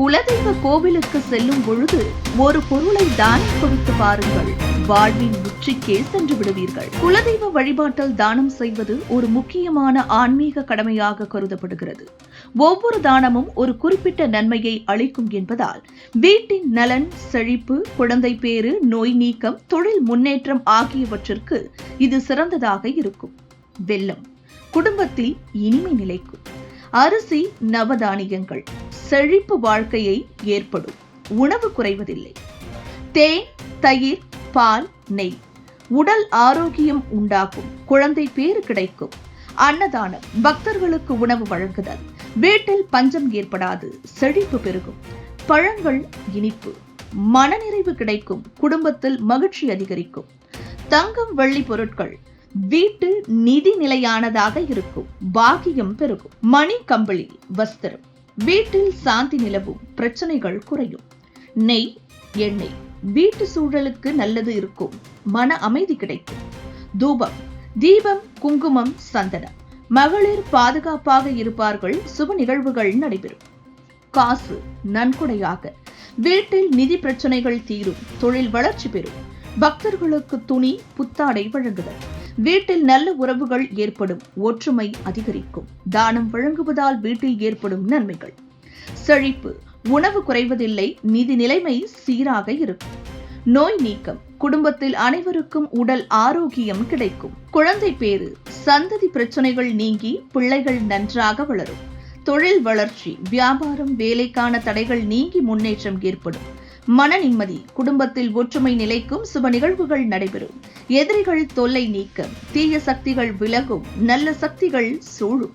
குலதெய்வ கோவிலுக்கு செல்லும் பொழுது ஒரு பொருளை தானம் கொடுத்து பாருங்கள். வாழ்வின் உச்சிக்கே சென்று விடுவீர்கள். குலதெய்வ வழிபாட்டில் தானம் செய்வது ஒரு முக்கியமான ஆன்மீக கடமையாக கருதப்படுகிறது. ஒவ்வொரு தானமும் ஒரு குறிப்பிட்ட நன்மையை அளிக்கும் என்பதால் வீட்டின் நலன் செழிப்பு குழந்தை பேறு நோய் நீக்கம் தொழில் முன்னேற்றம் ஆகியவற்றிற்கு இது சிறந்ததாக இருக்கும். வெள்ளம் குடும்பத்தில் இனிமை நிலைக்கும். அரிசி நவதானியங்கள். செழிப்பு வாழ்க்கையை ஏற்படும். உணவு குறைவதில்லை. தேன் தயிர் பால் நெய். உடல் ஆரோக்கியம் உண்டாகும். குழந்தை பேறு கிடைக்கும். அன்னதானம். பக்தர்களுக்கு உணவு வழங்குதல். வீட்டில் பஞ்சம் ஏற்படாது. செழிப்பு பெருகும். பழங்கள் இனிப்பு. மனநிறைவு கிடைக்கும். குடும்பத்தில் மகிழ்ச்சி அதிகரிக்கும். தங்கம் வெள்ளி பொருட்கள். வீட்டு நிதி நிலையானதாக இருக்கும். பாக்கியம் பெருகும். மணி கம்பளி வஸ்திரம். வீட்டில் சாந்தி நிலவும். பிரச்சனைகள் குறையும். நெய் எண்ணெய். வீட்டு சூழலுக்கு நல்லது இருக்கும். மன அமைதி கிடைக்கும். தூபம். தீபம் குங்குமம் சந்தனம். மகளிர் பாதுகாப்பாக இருப்பார்கள். சுப நிகழ்வுகள் நடைபெறும். காசு நன்கொடையாக. வீட்டில் நிதி பிரச்சனைகள் தீரும். தொழில் வளர்ச்சி பெறும். பக்தர்களுக்கு துணி புத்தாடை வழங்குதல். வீட்டில் நல்ல உறவுகள் ஏற்படும் ஒற்றுமை அதிகரிக்கும் தானம் வழங்குவதால் வீட்டில் ஏற்படும் நன்மைகள். செழிப்பு உணவு குறைவதில்லை நிதி நிலைமை சீராக இருக்கும். நோய் நீக்கம் குடும்பத்தில் அனைவருக்கும் உடல் ஆரோக்கியம் கிடைக்கும். குழந்தை பேறு சந்ததி பிரச்சனைகள் நீங்கி பிள்ளைகள் நன்றாக வளரும். தொழில் வளர்ச்சி வியாபாரம் வேலைக்கான தடைகள் நீங்கி முன்னேற்றம் ஏற்படும். மன நிம்மதி குடும்பத்தில் ஒற்றுமை நிலைக்கும் சுப நிகழ்வுகள் நடைபெறும். எதிரிகள் தொல்லை நீக்கம் தீய சக்திகள் விலகும் நல்ல சக்திகள் சூழும்.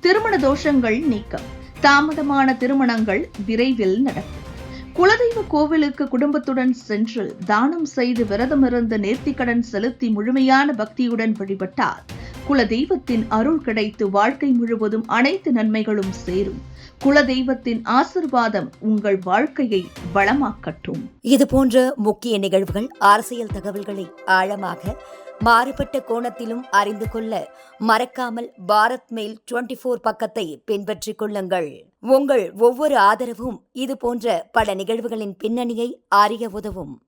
திருமண தோஷங்கள் நீக்கம் தாமதமான திருமணங்கள் விரைவில் நடக்கும். குலதெய்வ கோவிலுக்கு குடும்பத்துடன் சென்று தானம் செய்து விரதமிருந்து நேர்த்திக்கடன் செலுத்தி முழுமையான பக்தியுடன் வழிபட்டார். குலதெய்வத்தின் அருள் கிடைத்து வாழ்க்கை முழுவதும் அனைத்து நன்மைகளும் சேரும். குலதெய்வத்தின் ஆசிர்வாதம் உங்கள் வாழ்க்கையை வளமாக்கட்டும். இது போன்ற முக்கிய நிகழ்வுகள் அரசியல் தகவல்களை ஆழமாக மாறுபட்ட கோணத்திலும் அறிந்து கொள்ள மறக்காமல் பாரத் மெயில் டுவெண்டி ஃபோர் பக்கத்தை பின்பற்றிக் கொள்ளுங்கள். உங்கள் ஒவ்வொரு ஆதரவும் இது போன்ற பல நிகழ்வுகளின் பின்னணியை அறிய உதவும்.